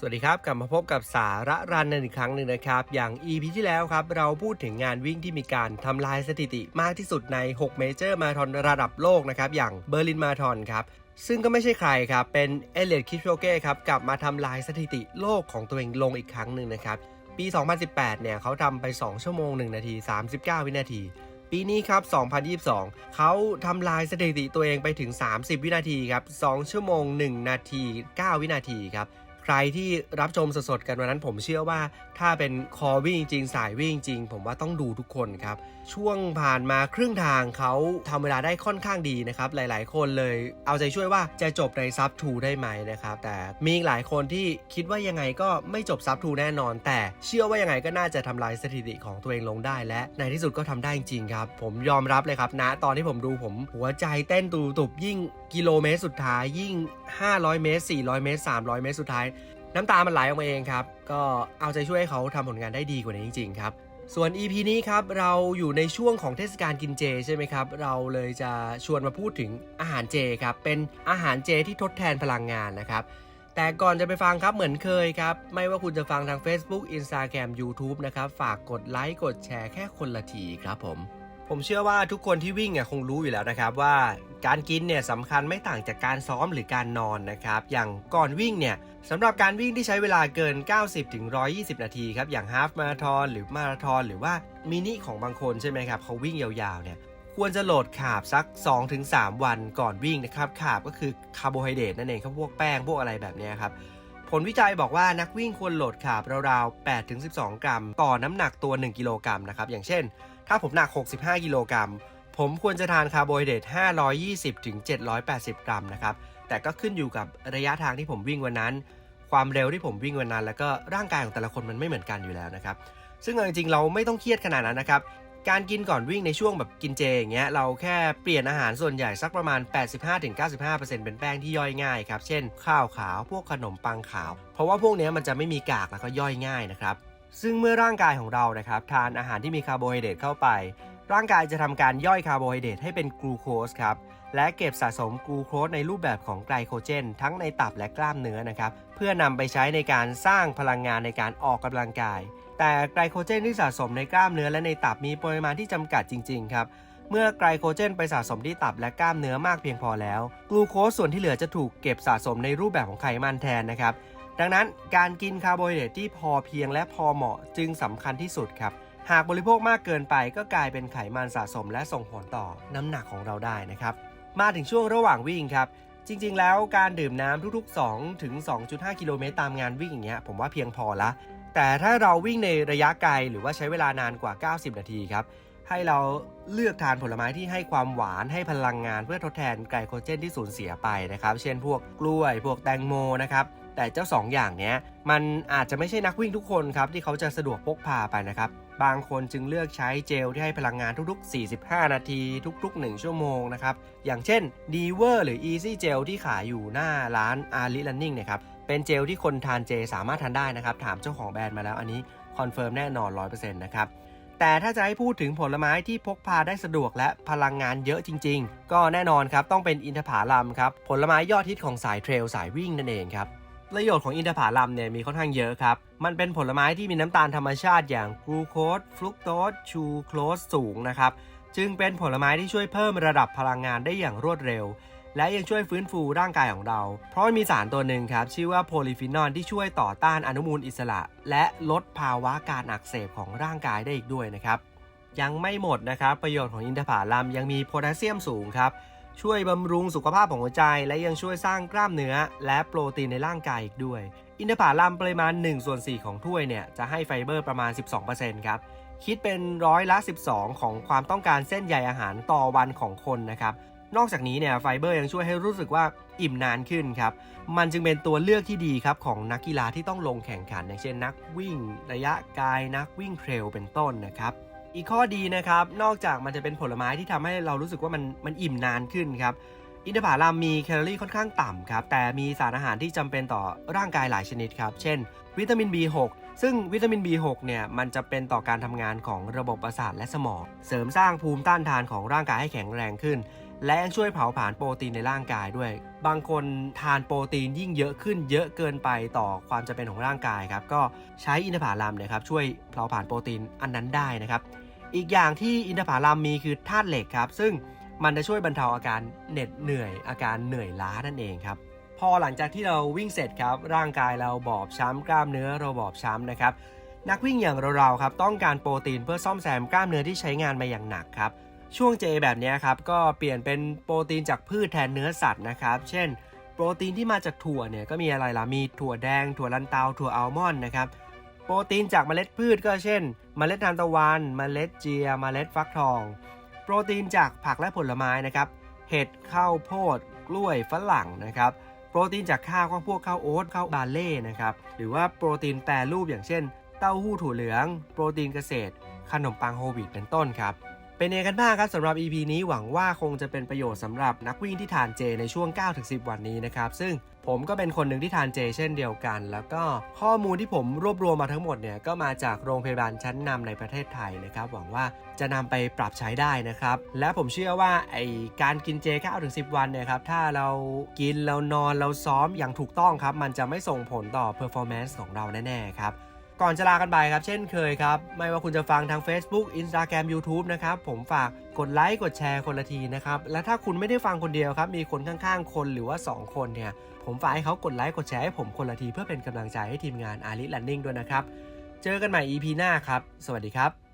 สวัสดีครับ กลับมาพบกับสาระรันในอีกครั้งหนึ่งนะครับ อย่าง EP ที่แล้วครับ เราพูดถึงงานวิ่งที่มีการทำลายสถิติมากที่สุดใน 6 เมเจอร์มาราธอนระดับโลกนะครับ อย่างเบอร์ลินมาราธอนครับ ซึ่งก็ไม่ใช่ใครครับ เป็นเอเลียดคิปโชเก้ครับ กลับมาทำลายสถิติโลกของตัวเองลงอีกครั้งหนึ่งนะครับ ปี 2018 เนี่ยเขาทำไป 2 ชั่วโมง 1 นาที 39 วินาทีปีนี้ครับ 2022 เขาทำลายสถิติตัวเองไปถึง 30 วินาทีครับ 2 ชั่วโมง 1 นาที 9 วินาทีครับ ใครที่รับชมสดๆกันวันนั้นผมเชื่อว่าถ้าเป็นคอวิ่งจริงสายวิ่งจริง ผมว่าต้องดูทุกคนครับ ช่วงผ่านมาครึ่งทางเขาทำเวลาได้ค่อนข้างดีนะครับ หลายๆ คนเลยเอาใจช่วยว่าจะจบในซับทูได้ไหมนะครับ แต่มีอีกหลายคนที่คิดว่ายังไงก็ไม่จบซับทูแน่นอน แต่เชื่อว่ายังไงก็น่าจะทำลายสถิติของตัวเองลงได้ และในที่สุดก็ทำได้จริงครับ ผมยอมรับเลยครับนะตอนที่ผมดูผมหัวใจเต้นตุบยิ่งกิโลเมตรสุดท้ายยิ่ง 500 เมตร 400 เมตร 300 เมตรสุดท้าย น้ำตามันไหลออกมาเองครับ ก็เอาใจช่วยให้เขาทำผลงานได้ดีกว่านี้จริง ๆ ครับ ส่วน EP นี้ครับ เราอยู่ในช่วงของเทศกาลกินเจใช่ไหมครับ เราเลยจะชวนมาพูดถึงอาหารเจครับ เป็นอาหารเจที่ทดแทนพลังงานนะครับ แต่ก่อนจะไปฟังครับเหมือนเคยครับ ไม่ว่าคุณจะฟังทาง Facebook Instagram YouTube นะครับ ฝากกดไลค์กดแชร์แค่คนละทีครับผม ผมเชื่อว่าทุกคนที่วิ่งอะคงรู้อยู่แล้วนะครับว่าการกินเนี่ยสำคัญไม่ต่างจากการซ้อมหรือการนอนนะครับอย่างก่อนวิ่งเนี่ยสำหรับการวิ่งที่ใช้เวลาเกิน 90ถึง120 นาทีครับอย่างฮาฟมาราธอนหรือมาราธอนหรือว่ามินิของบางคนใช่ไหมครับเขาวิ่งยาวๆเนี่ยควรจะโหลดคาบสัก 2-3 วันก่อนวิ่งนะครับคาบก็คือคาร์โบไฮเดรตนั่นเองครับพวกแป้งพวกอะไรแบบนี้ครับ ผลวิจัยบอกว่านักวิ่งควรโหลดคาร์บราวๆ 8-12 กรัม ต่อน้ำหนักตัว 1 กิโลกรัมนะครับ อย่างเช่น ถ้าผมหนัก 65 กิโลกรัม ผมควรจะทานคาร์โบไฮเดรต520-780 กรัมนะครับ แต่ก็ขึ้นอยู่กับระยะทางที่ผมวิ่งวันนั้น ความเร็วที่ผมวิ่งวันนั้น แล้วก็ร่างกายของแต่ละคนมันไม่เหมือนกันอยู่แล้วนะครับ ซึ่งเอาจริงๆเราไม่ต้องเครียดขนาดนั้นนะครับ การกินก่อนวิ่งในช่วงแบบกินเจอย่างเงี้ยเราแค่เปลี่ยนอาหารส่วนใหญ่สักประมาณ 85-95%เป็นแป้งที่ย่อยง่ายครับ เช่น ข้าวขาวพวกขนมปังขาว เพราะว่าพวกนี้มันจะไม่มีกากแล้วก็ย่อยง่ายนะครับ ซึ่งเมื่อร่างกายของเรานะครับทานอาหารที่มีคาร์โบไฮเดรตเข้าไป ร่างกายจะทำการย่อยคาร์โบไฮเดรตให้เป็นกลูโคสครับและเก็บสะสมกลูโคสในรูปแบบของไกลโคเจน ทั้งในตับและกล้ามเนื้อนะครับเพื่อนำไปใช้ในการสร้างพลังงานในการออกกำลังกาย แต่ไกลโคเจนที่สะสมในกล้ามเนื้อและในตับมีปริมาณที่จำกัดจริง ๆ ครับ เมื่อไกลโคเจนไปสะสมที่ตับและกล้ามเนื้อมากเพียงพอแล้ว กลูโคสส่วนที่เหลือจะถูกเก็บสะสมในรูปแบบของไขมันแทนนะครับ ดังนั้นการกินคาร์โบไฮเดรตที่พอเพียงและพอเหมาะจึงสำคัญที่สุดครับ หากบริโภคมากเกินไปก็กลายเป็นไขมันสะสมและส่งผลต่อน้ำหนักของเราได้นะครับ มาถึงช่วงระหว่างวิ่งครับจริง ๆ แล้วการดื่มน้ำทุกๆ 2 ถึง 2.5 กิโลเมตรตามงานวิ่งอย่างเงี้ยผมว่าเพียงพอละ แต่ถ้าเราวิ่งในระยะไกลหรือว่าใช้เวลานานกว่า 90 นาทีครับ ให้เราเลือกทานผลไม้ที่ให้ความหวานให้พลังงานเพื่อทดแทนไกลโคเจนที่สูญเสียไปนะครับ เช่นพวกกล้วย พวกแตงโมนะครับ แต่เจ้า 2 อย่างเนี้ยมันอาจจะไม่ใช่นักวิ่งทุกคนครับที่เขาจะสะดวกพกพาไปนะครับบางคนจึงเลือกใช้เจลที่ให้พลังงานทุกๆ 45 นาที ทุก ๆ 1 ชั่วโมงนะครับ อย่างเช่น d ีเวอร์หรือ Easy Gel ที่ขายอยู่หน้าร้าน a r i Running เนี่ยครับ เป็นเจลที่คนทานเจสามารถทานได้นะครับ ถามเจ้าของแบรนด์มาแล้วอันนี้คอนเฟิร์มแน่นอน 100%นะครับ แต่ถ้าจะให้พูดถึงผลไม้ที่พกพาได้สะดวกและพลังงานเยอะจริง ๆ ก็แน่นอนครับต้องเป็นอินทผลัมครับผลไม้ยอดฮิตของสายเทรลสายวิ่งนั่นเองครับ ประโยชน์ของอินทผลัมเนี่ยมีค่อนข้างเยอะครับ มันเป็นผลไม้ที่มีน้ำตาลธรรมชาติอย่างกลูโคสฟรุกโตสชูโคลสสูงนะครับ จึงเป็นผลไม้ที่ช่วยเพิ่มระดับพลังงานได้อย่างรวดเร็ว และยังช่วยฟื้นฟูร่างกายของเรา เพราะมีสารตัวหนึ่งครับ ชื่อว่าโพลีฟีนอลที่ช่วยต่อต้านอนุมูลอิสระ และลดภาวะการอักเสบของร่างกายได้อีกด้วยนะครับ ยังไม่หมดนะครับ ประโยชน์ของอินทผลัมยังมีโพแทสเซียมสูงครับ ช่วยบำรุงสุขภาพของหัวใจ และยังช่วยสร้างกล้ามเนื้อ และโปรตีนในร่างกายอีกด้วย อินทผลัมปริมาณ1ส่วน4ของถ้วยเนี่ยจะให้ไฟเบอร์ประมาณ 12%ครับคิดเป็นร้อยละ 12 ของความต้องการเส้นใยอาหารต่อวันของคนนะครับนอกจากนี้เนี่ยไฟเบอร์ยังช่วยให้รู้สึกว่าอิ่มนานขึ้นครับ มันจึงเป็นตัวเลือกที่ดีครับของนักกีฬาที่ต้องลงแข่งขัน อย่างเช่นนักวิ่งระยะไกลนักวิ่งเทรลเป็นต้นนะครับ อีกข้อดีนะครับ นอกจากมันจะเป็นผลไม้ที่ทำให้เรารู้สึกว่ามันมันอิ่มนานขึ้นครับ อินทผลัมมีแคลอรี่ค่อนข้างต่ำครับ แต่มีสารอาหารที่จำเป็นต่อร่างกายหลายชนิดครับ เช่น วิตามิน B6 ซึ่งวิตามิน B6 เนี่ยมันจะเป็นต่อการทำงานของระบบประสาทและสมอง เสริมสร้างภูมิต้านทานของร่างกายให้แข็งแรงขึ้น และยังช่วยเผาผลาญโปรตีนในร่างกายด้วย บางคนทานโปรตีนยิ่งเยอะขึ้นเยอะเกินไปต่อความจำเป็นของร่างกายครับ ก็ใช้อินทผลัมเนะครับช่วยเผาผลาญโปรตีนอันนั้นได้นะครับ อีกอย่างที่อินทผลัมมีคือธาตุเหล็กครับ ซึ่งมันจะช่วยบรรเทาอาการเหน็ดเหนื่อย อาการเหนื่อยล้านั่นเองครับ พอหลังจากที่เราวิ่งเสร็จครับ ร่างกายเราบอบช้ำกล้ามเนื้อเราบอบช้ำนะครับ นักวิ่งอย่างเราๆครับต้องการโปรตีนเพื่อซ่อมแซมกล้ามเนื้อที่ใช้งานมาอย่างหนักครับ ช่วงเจแบบนี้ครับก็เปลี่ยนเป็นโปรตีนจากพืชแทนเนื้อสัตว์นะครับ เช่น โปรตีนที่มาจากถั่วเนี่ยก็มีอะไรล่ะ มีถั่วแดง ถั่วลันเตา ถั่วอัลมอนด์นะครับ โปรตีนจากเมล็ดพืชก็เช่น เมล็ดทานตะวัน เมล็ดเจีย เมล็ดฟักทอง โปรตีนจากผักและผลไม้นะครับ เห็ดข้าวโพด กล้วยฝรั่งนะครับ โปรตีนจากข้าวก็พวกข้าวโอ๊ตข้าวบาเล่นะครับ หรือว่าโปรตีนแปรรูปอย่างเช่น เต้าหู้ถั่วเหลือง โปรตีนเกษตร ขนมปังโฮวีตเป็นต้นครับ เป็นยังไงกันบ้างครับสำหรับ EP นี้หวังว่าคงจะเป็นประโยชน์สำหรับนักวิ่งที่ทานเจในช่วง 9-10 วันนี้นะครับ ซึ่งผมก็เป็นคนหนึ่งที่ทานเจเช่นเดียวกัน แล้วก็ข้อมูลที่ผมรวบรวมมาทั้งหมดเนี่ยก็มาจากโรงพยาบาลชั้นนำในประเทศไทยนะครับ หวังว่าจะนำไปปรับใช้ได้นะครับ และผมเชื่อว่าไอการกินเจ9-10 วันเนี่ยครับ ถ้าเรากินเรานอนเราซ้อมอย่างถูกต้องครับ มันจะไม่ส่งผลต่อ performance ของเราแน่ ๆ ครับ ก่อนจะลากันไปครับ เช่นเคยครับ ไม่ว่าคุณจะฟังทาง Facebook Instagram YouTube นะครับ ผมฝากกดไลค์กดแชร์คนละทีนะครับ และถ้าคุณไม่ได้ฟังคนเดียวครับ มีคนข้างๆ คนหรือว่า 2 คนเนี่ย ผมฝากให้เขากดไลค์กดแชร์ให้ผมคนละทีเพื่อเป็นกำลังใจให้ทีมงานอาริลันนิ่งด้วยนะครับ เจอกันใหม่ EP หน้าครับ สวัสดีครับ